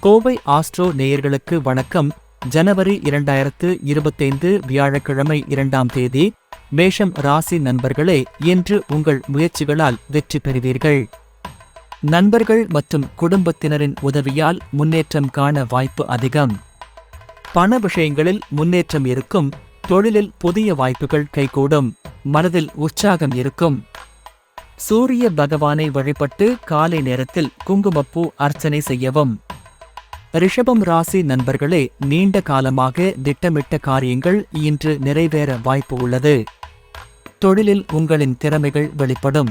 Kovai astro நேயர்களுக்கு வணக்கம். ஜனவரி இரண்டாயிரத்து இருபத்தைந்து வியாழக்கிழமை இரண்டாம் தேதி மேஷம் ராசி நண்பர்களே இன்று உங்கள் முயற்சிகளால் வெற்றி பெறுவீர்கள். நண்பர்கள் மற்றும் குடும்பத்தினரின் உதவியால் முன்னேற்றம் காண வாய்ப்பு அதிகம். பண விஷயங்களில் முன்னேற்றம் இருக்கும் தொழிலில் புதிய வாய்ப்புகள் கைகூடும் மனதில் உற்சாகம் இருக்கும். சூரிய பகவானை வழிபட்டு காலை நேரத்தில் குங்குமப்பூ அர்ச்சனை செய்யவும். ரிஷபம் ராசி நண்பர்களே நீண்ட காலமாக திட்டமிட்ட காரியங்கள் இன்று நிறைவேற வாய்ப்பு உள்ளது. தொழிலில் உங்களின் திறமைகள் வெளிப்படும்.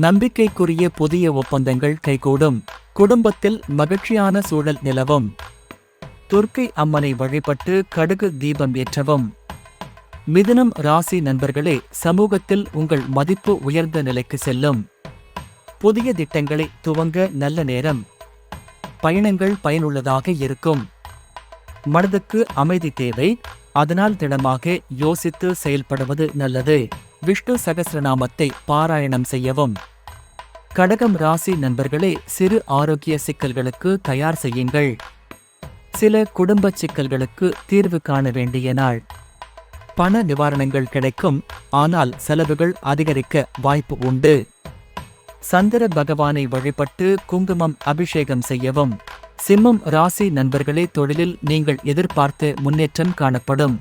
நம்பிக்கைக்குரிய புதிய ஒப்பந்தங்கள் கைகூடும். குடும்பத்தில் மகிழ்ச்சியான சூழல் நிலவும். துர்க்கை அம்மனை வழிபட்டு கடுகு தீபம் ஏற்றவும். மிதுனம் ராசி நண்பர்களே சமூகத்தில் உங்கள் மதிப்பு உயர்ந்த நிலைக்கு செல்லும். புதிய திட்டங்களை துவங்க நல்ல நேரம். பயணங்கள் பயனுள்ளதாக இருக்கும். மனதுக்கு அமைதி தேவை. அதனால் திடமாக யோசித்து செயல்படுவது நல்லது. விஷ்ணு சகசிரநாமத்தை பாராயணம் செய்யவும். கடகம் ராசி நண்பர்களே சிறு ஆரோக்கிய சிக்கல்களுக்கு தயார் செய்யுங்கள். சில குடும்ப சிக்கல்களுக்கு தீர்வு காண வேண்டிய நாள். பண நிவாரணங்கள் கிடைக்கும். ஆனால் செலவுகள் அதிகரிக்க வாய்ப்பு உண்டு. சந்திர பகவானை வழிபட்டு குங்குமம் அபிஷேகம் செய்யவும். சிம்மம் ராசி நண்பர்களே தொழிலில் நீங்கள் எதிர்பார்த்த முன்னேற்றம் காணப்படும்.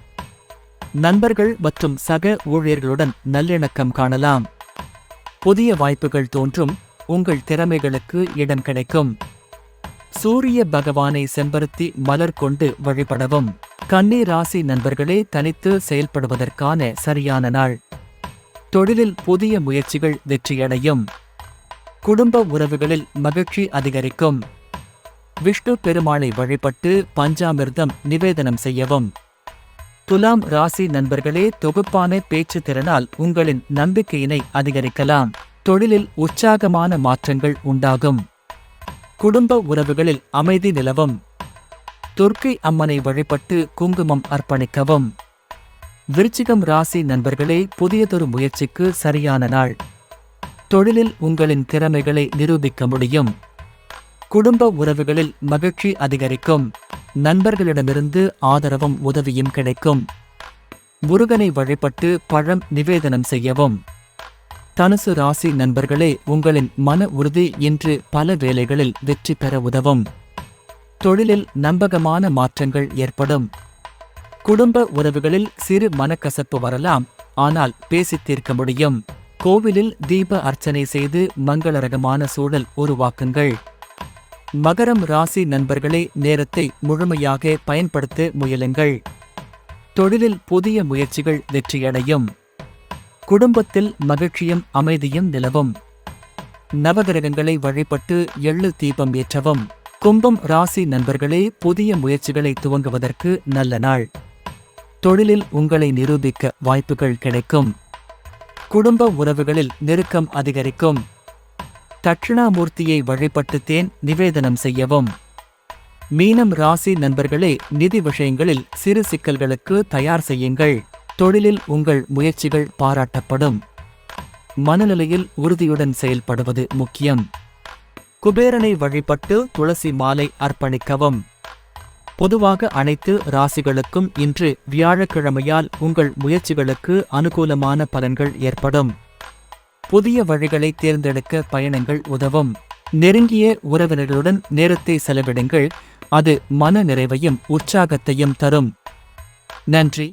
நண்பர்கள் மற்றும் சக ஊழியர்களுடன் நல்லிணக்கம் காணலாம். புதிய வாய்ப்புகள் தோன்றும் உங்கள் திறமைகளுக்கு இடம் கிடைக்கும். சூரிய பகவானை செம்பருத்தி மலர் கொண்டு வழிபடவும். கன்னி ராசி நண்பர்களே தனித்து செயல்படுவதற்கான சரியான நாள். தொழிலில் புதிய முயற்சிகள் வெற்றியடையும். குடும்ப உறவுகளில் மகிழ்ச்சி அதிகரிக்கும். விஷ்ணு பெருமாளை வழிபட்டு பஞ்சாமிர்தம் நிவேதனம் செய்யவும். துலாம் ராசி நண்பர்களே தொகுப்பான பேச்சு திறனால் உங்களின் நம்பிக்கையினை அதிகரிக்கலாம். தொழிலில் உற்சாகமான மாற்றங்கள் உண்டாகும். குடும்ப உறவுகளில் அமைதி நிலவும். துர்க்கை அம்மனை வழிபட்டு குங்குமம் அர்ப்பணிக்கவும். விருச்சிகம் ராசி நண்பர்களே புதியதொரு முயற்சிக்கு சரியான நாள். தொழிலில் உங்களின் திறமைகளை நிரூபிக்க முடியும். குடும்ப உறவுகளில் மகிழ்ச்சி அதிகரிக்கும். நண்பர்களிடமிருந்து ஆதரவும் உதவியும் கிடைக்கும். முருகனை வழிபட்டு பழம் நிவேதனம் செய்யவும். தனுசு ராசி நண்பர்களே உங்களின் மன உறுதி இன்று பல வேலைகளில் வெற்றி பெற உதவும். தொழிலில் நம்பகமான மாற்றங்கள் ஏற்படும். குடும்ப உறவுகளில் சிறு மனக்கசப்பு வரலாம் ஆனால் பேசித் தீர்க்க முடியும். கோவிலில் தீப அர்ச்சனை செய்து மங்களரகமான சூழல் உருவாக்குங்கள். மகரம் ராசி நண்பர்களே நேரத்தை முழுமையாக பயன்படுத்த முயலுங்கள். தொழிலில் புதிய முயற்சிகள் வெற்றியடையும். குடும்பத்தில் மகிழ்ச்சியும் அமைதியும் நிலவும். நவகிரகங்களை வழிபட்டு எள்ளு தீபம் ஏற்றவும். கும்பம் ராசி நண்பர்களே புதிய முயற்சிகளை துவங்குவதற்கு நல்ல நாள். தொழிலில் உங்களை நிரூபிக்க வாய்ப்புகள் கிடைக்கும். குடும்ப உறவுகளில் நெருக்கம் அதிகரிக்கும். தட்சிணாமூர்த்தியை வழிபட்டு தேன் நிவேதனம் செய்யவும். மீனம் ராசி நண்பர்களே நிதி விஷயங்களில் சிறு சிக்கல்களுக்கு தயார் செய்யுங்கள். தொழிலில் உங்கள் முயற்சிகள் பாராட்டப்படும். மனநிலையில் உறுதியுடன் செயல்படுவது முக்கியம். குபேரனை வழிபட்டு துளசி மாலை அர்ப்பணிக்கவும். பொதுவாக அனைத்து ராசிகளுக்கும் இன்று வியாழக்கிழமையால் உங்கள் முயற்சிகளுக்கு அனுகூலமான பலன்கள் ஏற்படும். புதிய வழிகளை தேர்ந்தெடுக்க பயணங்கள் உதவும். நெருங்கிய உறவினர்களுடன் நேரத்தை செலவிடுங்கள். அது மன நிறைவையும் உற்சாகத்தையும் தரும். நன்றி.